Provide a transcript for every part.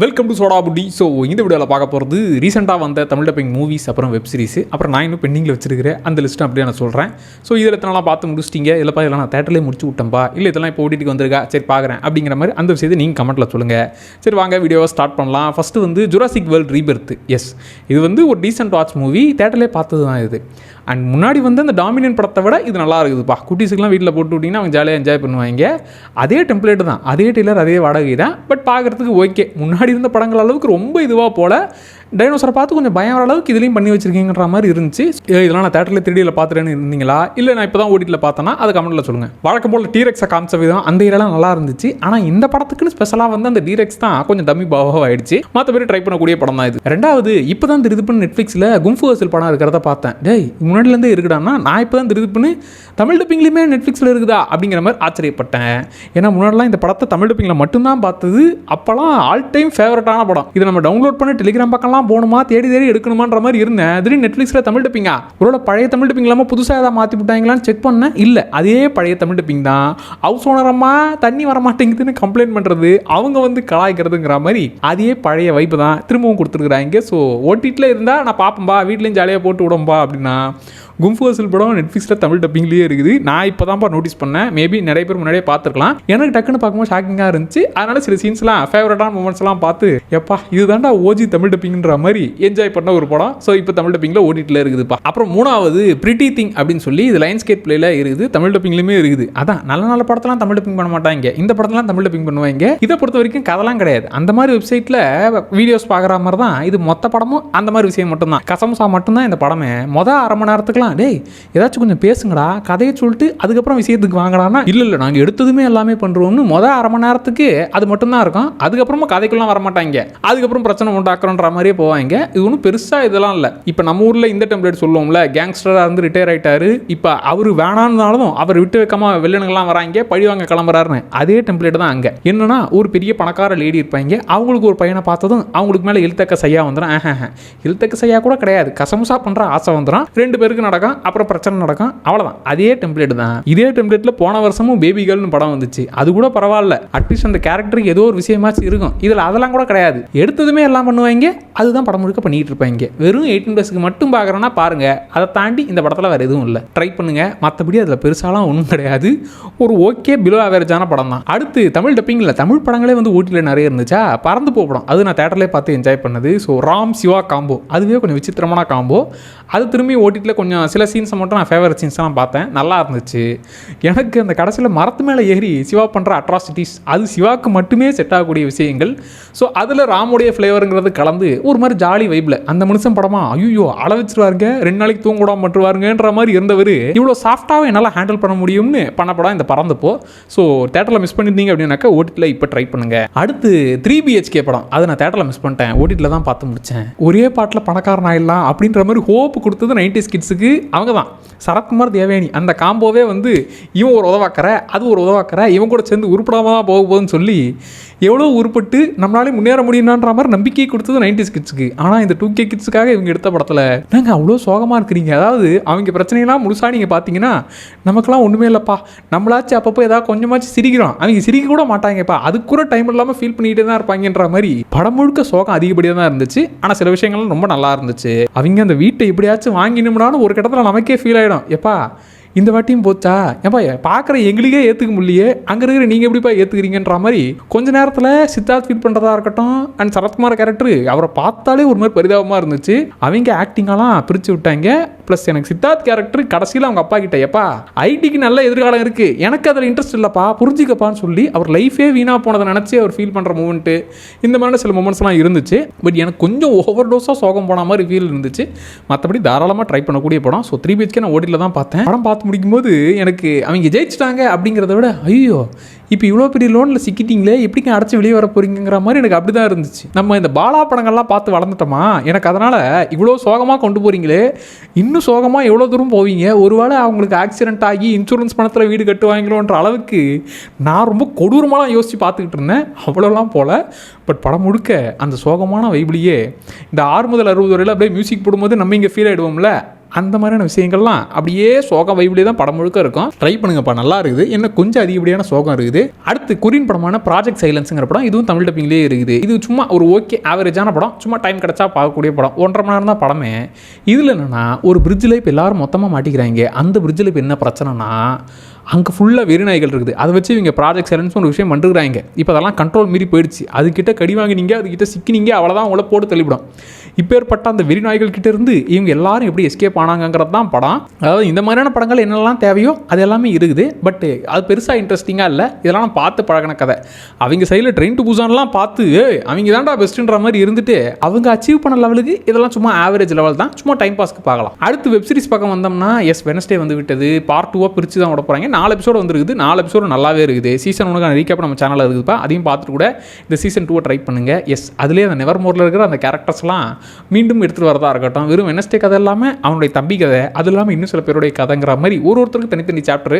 Welcome to soda புட்டி so இந்த வீடியோவில் பார்க்க போகிறது ரீசெண்டாக வந்த தமிழ் டப்பிங் மூவிஸ் அப்புறம் வெப் சீரிஸ் அப்புறம் நான் இன்னும் பெண்டிங்கில் வச்சிருக்கிறேன் அந்த லிஸ்ட்டு அப்படியே நான் சொல்கிறேன் ஸோ இதில் எத்தனை பார்த்து முடிச்சிட்டீங்க? இல்லைப்பா இதெல்லாம் நான் தேட்டர்லேயே முடிச்சு விட்டேன்ப்பா இல்லை இதெல்லாம் இப்போ ஓடிட்டு வந்திருக்கா? சரி பார்க்குறேன். அப்படிங்கிற மாதிரி அந்த விஷயத்தை நீங்கள் கமெண்ட்டில் சொல்லுங்கள் சரி வாங்க வீடியோவை ஸ்டார்ட் பண்ணலாம். ஃபஸ்ட்டு வந்து ஜுராசிக் வேர்ல்ட் ரீபெர்த் எஸ் இது வந்து ஒரு டீசென்ட் வாட்ச் மூவி தேட்டர்லேயே பார்த்தது தான் இது. அண்ட் முன்னாடி வந்து அந்த டாமினன் படத்தை விட இது நல்லா இருக்குதுப்பா. குட்டீஸுக்குலாம் வீட்டில் போட்டு விட்டிங்கன்னா அவங்க ஜாலியாக என்ஜாய் பண்ணுவாங்க. அதே டெம்ப்ளேட் தான். அதே டெய்லர் அதே வாடகை தான். பட் பார்க்குறதுக்கு ஓகே முன்னாடி இருந்த படங்கள் அளவுக்கு ரொம்ப இதுவாக போல. டைனோசரை பார்த்து கொஞ்சம் பயம் வர அளவுக்கு இதுலேயும் பண்ணி வச்சிருக்கீங்கன்ற மாதிரி இருந்துச்சு. இதெல்லாம் நான் தேட்டரில் திருடியில் பார்த்துட்டேன்னு இருந்தீங்களா? இல்லை நான் இப்போ தான் ஓடிட்டில் பார்த்தேன்னா அதை கமெண்ட்டில் சொல்லுங்கள் வழக்கம் போல் டீரெக்ஸை காமிச்ச விதம் அந்த ஏரியாலாம் நல்லா இருந்துச்சு. ஆனால் இந்த படத்துக்குன்னு ஸ்பெஷலாக வந்து அந்த டீரெக்ஸ் தான் கொஞ்சம் டம்மி பாவாக ஆயிடுச்சு. மற்றபடி ட்ரை பண்ணக்கூடிய படம் தான் இது. ரெண்டாவது இப்போ தான் திருதுப்புன்னு நெட்ஃப்ளிக்ஸில் கும்ஃபு வசூல் படம் இருக்கிறத பார்த்தேன். டேய் முன்னாடிலேருந்தே இருக்குடான்னா நான் இப்போ தான் திருதுப்புன்னு தமிழ் டப்பிங்லேயுமே நெட்ஃப்ளிக்ஸில் இருக்குதா? அப்படிங்கிற மாதிரி ஆச்சரியப்பட்டேன். ஏன்னா முன்னாடிலாம் இந்த படத்தை தமிழ் டப்பிங்கில் மட்டும்தான் பார்த்தது. அப்போலாம் ஆல் டைம் ஃபேவரட்டான படம். இதை நம்ம டவுன்லோட் பண்ணி டெலிகிராம் பக்கம்லாம் போகணுமா? தேடி தேடி எடுக்கணுமான்ற மாதிரி இருந்தேன். திடீர்னு நெட்ஃப்ளிக்ஸில் தமிழ் டப்பிங்கா ஒருவேளை பழைய தமிழ் டப்பிங் இல்லாமல் புதுசாக ஏதாவது மாற்றி விட்டாங்களான்னு செக் பண்ணேன். இல்லை அதே பழைய தமிழ் டப்பிங் தான். ஹவுஸ் ஓனரம்மா தண்ணி வர மாட்டேங்குதுன்னு கம்ப்ளைண்ட் பண்ணுறது அவங்க வந்து கலாய்க்கிறதுங்கிற மாதிரி அதே பழைய வைப்பு தான் திரும்பவும் கொடுத்துருக்குறாங்க. ஸோ ஓடிடியில் இருந்தால் நான் பார்ப்பேன்பா வீட்லேயும் ஜாலியாக போட்டு விடும்பா அப்படின்னா கும்ஃபு வசூல் படம் நெட்ஃப்ளிக்ஸில் தமிழ் டப்பிங்லேயே இருக்குது. நான் இப்போ தான்ப்பா நோட்டீஸ் பண்ணேன். மேபி நிறைய பேர் முன்னாடியே பார்த்துருக்கலாம். எனக்கு டக்குன்னு பார்க்கும்போது ஷாக்கிங்காக இருந்துச்சு. அதனால சில சீன்ஸ்லாம் ஃபேவரட்டான மூமெண்ட்ஸ்லாம் பார்த்து எப்பா இதுதான்டா ஓஜி தமிழ் டப்பிங்கிற மாதிரி என்ஜாய் பண்ண ஒரு படம். ஸோ இப்போ தமிழ் டப்பிங்கில் ஓடிட்டில் இருக்குதுப்பா. அப்புறம் மூணாவது பிரிட்டி திங் அப்படின்னு சொல்லி இது லைன்ஸ் கேட் பிளேல இருக்குது. தமிழ் டப்பிங்லையுமே இருக்குது. அதான் நல்ல நல்ல படத்தெல்லாம் தமிழ் டப்பிங் பண்ண மாட்டாங்க. இந்த படத்தெல்லாம் தமிழ் டப்பிங் பண்ணுவாங்க. இதை பொறுத்த வரைக்கும் கதெல்லாம் கிடையாது. அந்த மாதிரி வெப்சைட்டில் வீடியோஸ் பார்க்குற மாதிரி தான் இது மொத்த படமும் அந்த மாதிரி விஷயம் மட்டும்தான். கசமுசா மட்டும்தான் இந்த படமே. மொதல் அரை மணி நேரத்துக்குலாம் டேய் ஏதாச்சும் கொஞ்சம் பேசுங்கடா கதையை சொல்லிட்டு அதுக்கப்புறம் விஷயத்துக்கு வாங்கடான்னா இல்லை இல்லை நாங்கள் எடுத்ததுமே எல்லாமே பண்ணுறோம்னு மொதல் அரை மணி நேரத்துக்கு அது மட்டும்தான் இருக்கும். அதுக்கப்புறமா கதைக்குலாம் வர மாட்டாங்க அதுக்கப்புறம் பிரச்சனை உண்டாக்குறோன்ற மாதிரியே போவாங்க. இது ஒன்றும் பெருசாக இதெல்லாம் இல்லை. இப்போ நம்ம ஊரில் இந்த டெம்ப்ளேட் சொல்லுவோம்ல கேங்ஸ்டராக இருந்து ரிட்டையர் ஆயிட்டாரு. இப்போ அவர் வேணான்னாலும் அவர் விட்டு வைக்காம வில்லனுங்கெல்லாம் வராங்க பழிவாங்க கிளம்புறாருன்னு. அதே டெம்ப்ளேட் தான் அங்கே. என்னன்னா ஒரு பெரிய பணக்கார லேடி இருப்பாங்க. அவங்களுக்கு ஒரு பையனை பார்த்ததும் அவங்களுக்கு மேலே இழுத்தக்க சையா வந்துடும் ஆஹ் இழுத்தக்க சையா கூட கிடையாது. கசமுசா பண்ணுற ஆசை வந்துடும் ரெண்டு பேருக்கு நடக்கும் அப்புறம் பிரச்சனை நடக்கும். அவ்வளோதான் அதே டெம்ப்ளேட் தான். இதே டெம்ப்ளேட்டில் போன வருஷமும் பேபி கேர்ள்னு படம் வந்துச்சு. அது கூட பரவாயில்ல. அட்லீஸ்ட் அந்த கேரக்டருக்கு ஏதோ ஒரு விஷயமாச்சும் இருக்கும். இதில் அதெல்லாம் கூட கிடையாது. எடுத்ததுமே எல்லாம் பண்ணுவாங்க. அதுதான் படம் முழுக்க பண்ணிட்டு இருப்பாங்க. வெறும் எயிட்டின் ப்ளஸ்க்கு மட்டும் பார்க்குறோன்னா பாருங்கள் அதை தாண்டி இந்த படத்தில் வேறு எதுவும் இல்லை. ட்ரை பண்ணுங்கள் மற்றபடி அதில் பெருசாலாம் ஒன்றும் கிடையாது. ஒரு ஓகே பிலோ ஆவரேஜான படம் தான். அடுத்து தமிழ் டப்பிங்கில் தமிழ் படங்களே வந்து ஊட்டியில் நிறைய இருந்துச்சா? பறந்து போ படம். அது நான் தேட்டர்லேயே பார்த்து என்ஜாய் பண்ணது. ஸோ ராம் சிவா காம்போ அதுவே கொஞ்சம் விசித்திரமான காம்போ அது திரும்பி ஓட்டிட்டில் கொஞ்சம் சில சீன்ஸை மட்டும் நான் ஃபேவரட் சீன்ஸ்லாம் பார்த்தேன். நல்லா இருந்துச்சு. எனக்கு அந்த கடைசியில் மரத்து மேலே ஏறி சிவா பண்ணுற அட்ராசிட்டிஸ் அது சிவாக்கு மட்டுமே செட் ஆகக்கூடிய விஷயங்கள். ஸோ அதில் ராமுடைய ஃப்ளேவருங்கிறது கலந்து ஒரு மாதிரி ஜாலி வைப்பில் அந்த மனுஷன் படமா ஐயோ அள வச்சிருவாருங்க ரெண்டு நாளைக்கு தூங்கூடாம விடாம மாதிரி இருந்தவர் இவ்வளோ சாஃப்ட்டாகவே என்னால் ஹேண்டில் பண்ண முடியும்னு பண்ண படம் இந்த பறந்துப்போ. ஸோ தேட்டரில் மிஸ் பண்ணியிருந்தீங்க அப்படின்னாக்கா ஓட்டியில் இப்போ ட்ரை பண்ணுங்க. அடுத்து த்ரீ பிஹெச்கே படம். அதை நான் தேட்டரில் மிஸ் பண்ணிட்டேன். ஓட்டிட்டில் தான் பார்த்து முடித்தேன் ஒரே பாட்டில் பணக்காரன் ஆயிடலாம் அப்படின்ற மாதிரி ஹோப் கொடுத்தது நைன்டிஸ் கிட்ஸுக்கு அவங்க தான் சரத்குமார் தேவேணி அந்த காம்போவே வந்து இவன் ஒரு உதவாக்கிற அது ஒரு உதவாக்கிற இவன் கூட சேர்ந்து உருப்படாம தான் போக போகுதுன்னு சொல்லி எவ்வளோ உருப்பட்டு நம்மளாலே முன்னேற முடியும்ன்ற மாதிரி நம்பிக்கை கொடுத்தது நைன்டிஸ் கிட்ஸுக்கு. ஆனால் இந்த டூ கே கிட்ஸுக்காக இவங்க எடுத்த படத்தில் நாங்கள் அவ்வளோ சோகமாக இருக்கிறீங்க? அதாவது அவங்க பிரச்சனையெல்லாம் முழுசாக நீங்கள் பார்த்தீங்கன்னா நமக்கெல்லாம் ஒன்றுமே இல்லைப்பா. நம்மளாச்சும் அப்பப்போ ஏதாவது கொஞ்சமாச்சும் சிரிக்கிறோம். அவங்க சிரிக்க கூட மாட்டாங்கப்பா. அதுக்கு கூட டைம் இல்லாமல் ஃபீல் பண்ணிகிட்டே தான் இருப்பாங்கன்ற மாதிரி படம் முழுக்க சோகம் அதிகப்படியாக தான் இருந்துச்சு. ஆனால் சில விஷயங்கள்லாம் ரொம்ப நல்லா இருந்துச்சு. அவங்க அந்த வீட்டை எப்படியாச்சும் வாங்கினோம்னாலும் ஒரு கட்டத்தில் நமக்கே ஃபீல் ஆகிடும் எப்பா இந்த வாட்டியும் போச்சா? ஏப்பா பார்க்குற எங்களுக்கே ஏற்றுக்க முடியலையே. அங்கே இருக்கிற நீங்கள் எப்படிப்பா ஏற்றுக்கிறீங்கன்ற மாதிரி கொஞ்ச நேரத்தில் சித்தார்த் ஃபீல் பண்ணுறதா இருக்கட்டும் அண்ட் சரத்குமார் கேரக்டர் அவரை பார்த்தாலே ஒரு மாதிரி பரிதாபமாக இருந்துச்சு. அவங்க ஆக்டிங்கெல்லாம் பிரித்து விட்டாங்க. ப்ளஸ் எனக்கு சித்தார்த் கேரக்டர் கடைசியில் அவங்க அப்பா கிட்ட எப்பா ஐடிக்கு நல்ல எதிர்காலம் இருக்குது எனக்கு அதில் இன்ட்ரெஸ்ட் இல்லைப்பா. புரிஞ்சுக்கப்பான்னு சொல்லி அவர் லைஃபே வீணாக போனதை நினச்சி அவர் ஃபீல் பண்ணுற மூமெண்ட்டு இந்த மாதிரி சில மூமெண்ட்ஸ்லாம் இருந்துச்சு. பட் எனக்கு கொஞ்சம் ஓவர் டோஸாக சோகம் போன மாதிரி ஃபீல் இருந்துச்சு. மற்றபடி தாராளமாக ட்ரை பண்ணக்கூடிய படம். ஸோ த்ரீ பிஹெச்கே நான் ஓடியில் தான் பார்த்தேன். படம் பார்த்து முடிக்கும்போது எனக்கு அவங்க ஜெயிச்சிட்டாங்க அப்படிங்கிறத விட ஐயோ இப்போ இவ்வளோ பெரிய லோனில் சிக்கிட்டீங்களே எப்படிங்க அடைச்சி வெளியே வர போறீங்கிற மாதிரி எனக்கு அப்படி தான் இருந்துச்சு. நம்ம இந்த பாலா படங்கள்லாம் பார்த்து வளர்ந்துட்டோமா? எனக்கு அதனால் இவ்வளோ சோகமாக கொண்டு போகிறீங்களே இன்னும் சோகமாக எவ்வளோ தூரம் போவீங்க? ஒருவேளை அவங்களுக்கு ஆக்சிடென்ட் ஆகி இன்சூரன்ஸ் பணத்தில் வீடு கட்டுவாங்களோன்ற அளவுக்கு நான் ரொம்ப கொடூரமாக யோசித்து பார்த்துக்கிட்டு இருந்தேன். அவ்வளோலாம் போல. பட் படம் முழுக்க அந்த சோகமான வைபிளியே இந்த ஆறு முதல் அறுபது வரையில் அப்படியே மியூசிக் போடும்போது நம்ம இங்கே ஃபீல் ஆகிடுவோம்ல அந்த மாதிரியான விஷயங்கள்லாம் அப்படியே சோக வைபிலே தான் படம் முழுக்க இருக்கும். ட்ரை பண்ணுங்கப்பா நல்லா இருக்குது. என்ன கொஞ்சம் அதிகப்படியான சோகம் இருக்குது. அடுத்து குரின் படமான ப்ராஜெக்ட் சைலன்ஸுங்கிற படம் இதுவும் தமிழ் டப்பிங்லேயே இருக்குது. இது சும்மா ஒரு ஓகே ஆவரேஜான படம் சும்மா டைம் கிடச்சா பார்க்கக்கூடிய படம். ஒன்றரை மணி நேரம் தான் படமே. இதில் என்னென்னா ஒரு பிரிட்ஜில் இப்போ எல்லாரும் மொத்தமாக மாட்டிக்கிறாங்க. அந்த பிரிட்ஜில் இப்போ என்ன பிரச்சனைனா அங்கே ஃபுல்லாக வெறிநாய்கள் இருக்குது. அதை வச்சு இவங்க ப்ராஜெக்ட் சைலன்ஸ் ஒரு விஷயம் பண்ணுறாங்க இப்போ அதெல்லாம் கண்ட்ரோல் மீறி போயிடுச்சு. அதுக்கிட்ட கடி வாங்கினீங்க அதுக்கிட்ட சிக்கினீங்க அவ்வளோதான் உங்களை போட்டு தள்ளிவிடும். இப்போ ஏற்பட்ட அந்த வெறிநாய்கள் கிட்ட இருந்து இவங்க எல்லாரும் எப்படி எஸ்கேப் ஆனாங்கிறது தான் படம். அதாவது இந்த மாதிரியான படங்கள் என்னெல்லாம் தேவையோ அது எல்லாமே இருக்குது. பட் அது பெருசாக இன்ட்ரெஸ்டிங்காக இல்லை. இதெல்லாம் நான் பார்த்து பழகின கதை. அவங்க சைடில் ட்ரெயின் டு பூசான்லாம் பார்த்து அவங்க தான்டா பெஸ்ட்டுன்ற மாதிரி இருந்துட்டு அவங்க அச்சீவ் பண்ண லெவலுக்கு இதெல்லாம் சும்மா ஆவரேஜ் லெவல் தான். சும்மா டைம் பாஸ்க்கு பார்க்கலாம். அடுத்து வெப் சீரிஸ் பக்கம் வந்தோம்னா எஸ் வெனஸ்டே வந்து விட்டது. பார்ட் டூவாக பிரித்து தான் விட போகிறாங்க நாலு எபிசோடு வந்துருக்குது. நாலு எபிசோடு நல்லாவே இருக்குது. சீசன் ஒன்றுக்கான ரீகேப் நம்ம சேனலில் இருக்குதுப்பா அதையும் பார்த்துட்டு கூட இந்த சீசன் டூவை ட்ரை பண்ணுங்கள் எஸ் அதுலேயே அந்த நெவர் மோரில் இருக்கிற அந்த கேரக்டர்ஸ்லாம் மீண்டும் எடுத்துகிட்டு வரதா இருக்கட்டும். வெறும் வெனஸ்டே கதை இல்லாமல் அவனுடைய தம்பி கதை அது இல்லாமல் இன்னும் சில பேருடைய கதைங்கிற மாதிரி ஒரு ஒருத்தருக்கு தனித்தனி சாப்டர்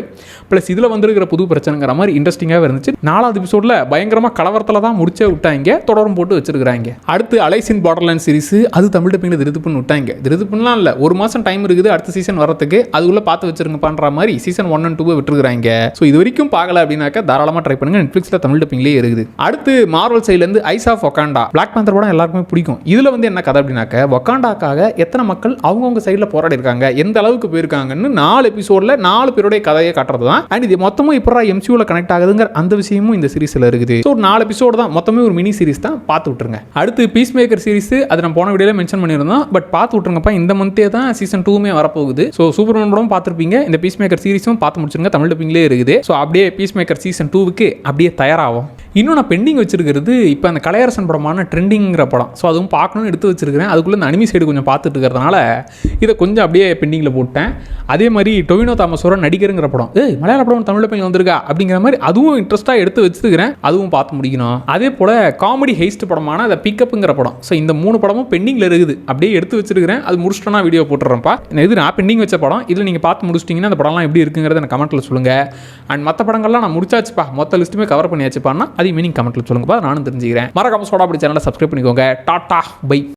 ப்ளஸ் இதில் வந்திருக்கிற புது பிரச்சனைங்கிற மாதிரி இன்ட்ரெஸ்டிங்காகவே இருந்துச்சு. நாலாவது எபிசோடில் பயங்கரமாக கலவரத்தில் தான் முடிச்சே விட்டாங்க. தொடரும் போட்டு வச்சிருக்கிறாங்க. அடுத்து அலைசின் பார்டர்லேண்ட் சீரிஸ் அது தமிழ் டப்பிங்கில் திருதுப்புன்னு விட்டாங்க. திருதுப்புலாம் இல்லை ஒரு மாதம் டைம் இருக்குது அடுத்த சீசன் வரத்துக்கு அதுக்குள்ளே பார்த்து வச்சிருங்கப்பான்ற மாதிரி சீசன் ஒன் அண்ட் டூவை விட்டுருக்காங்க ஸோ இது வரைக்கும் பார்க்கல அப்படின்னாக்கா தாராளமாக ட்ரை பண்ணுங்க. நெட்ஃப்ளிக்ஸில் தமிழ் டப்பிங்லேயே இருக்குது. அடுத்து மார்வல் சைட்லேருந்து eyes of Wakanda Black Panther படம் எல்லாருக்குமே பிடிக்கும். இதில் வந்து என்ன கதை அப்படின்னாக்க ஒக்காண்டாக்காக எத்தனை மக்கள் அவங்கவுங்க சைடில் போராடி இருக்காங்க எந்த அளவுக்கு போயிருக்காங்கன்னு நாலு எபிசோடில் நாலு பேருடைய கதையை காட்டுறது தான். அண்ட் இது மொத்தமும் இப்போ எம்சியூவில் கனெக்ட் ஆகுதுங்கிற அந்த விஷயமும் இந்த சீரிஸில் இருக்குது. ஸோ நாலு எபிசோடு தான். மொத்தமே ஒரு மினி சீரிஸ் தான். பார்த்து விட்டுருங்க. அடுத்து பீஸ் மேக்கர் சீரிஸ் அது நான் போன வீடியோவில் மென்ஷன் பண்ணியிருந்தோம். பட் பார்த்து விட்டுருங்கப்பா இந்த மந்தே தான் சீசன் டூமே வரப்போகுது. ஸோ சூப்பர்மேன் படம் பார்த்துருப்பீங்க. இந்த பீஸ் மேக்கர் சீரிஸும் பார்த்து முடிச்சிருங்க. தமிழ் டப்பிங்லேயே இருக்குது. ஸோ அப்படியே பீஸ் மேக்கர் சீசன் டூவுக்கு அப்படியே தயாராகும் இன்னும் நான் பெண்டிங் வச்சிருக்கிறது இப்போ அந்த கலையரசன் படமான ட்ரெண்டிங்கிற படம். ஸோ அதுவும் பார்க்கணும்னு எடுத்து வச்சிருக்கிறேன். அதுக்குள்ளே இந்த அனிமி சைடு கொஞ்சம் பார்த்துட்டு இருக்கிறதுனால இதை கொஞ்சம் அப்படியே பெண்டிங்கில் போட்டேன். அதே மாதிரி டொவினோ தாமஸோட நடிகருங்கிற படம். ஏய் மலையாள படம் தமிழ் பையன் வந்திருக்கா? அப்படிங்கிற மாதிரி அதுவும் இன்ட்ரெஸ்ட்டாக எடுத்து வச்சுருக்கிறேன். அதுவும் பார்த்து முடிக்கணும். அதே போல் காமெடி ஹெய்ஸ்ட் படமான அந்த பிக்கப்புங்கிற படம். ஸோ இந்த மூணு படமும் பெண்டிங்கில் இருக்குது. அப்படியே எடுத்து வச்சிருக்கிறேன். அது முடிச்சிட்டோன்னா வீடியோ போட்டுறேன்ப்பா. இது நான் பெண்டிங் வச்ச படம். இதில் நீங்கள் பார்த்து முடிச்சிட்டிங்கன்னா அந்த படம்லாம் எப்படி இருக்குங்கிறத எனக்கு கமெண்ட்டில் சொல்லுங்கள் அண்ட் மற்ற படங்கள்லாம் நான் முடிச்சாச்சுப்பா. மொத்த லிஸ்ட்டுமே கவர் பண்ணியாச்சுப்பான்னா அதையும் மீனிங் கமெண்ட்டில் சொல்லுங்க. நானும் தெரிஞ்சுக்கிறேன். மறக்காம சோடா அப்படி சேனலை சப்ஸ்கிரைப் பண்ணிக்கோங்க. Tata bye.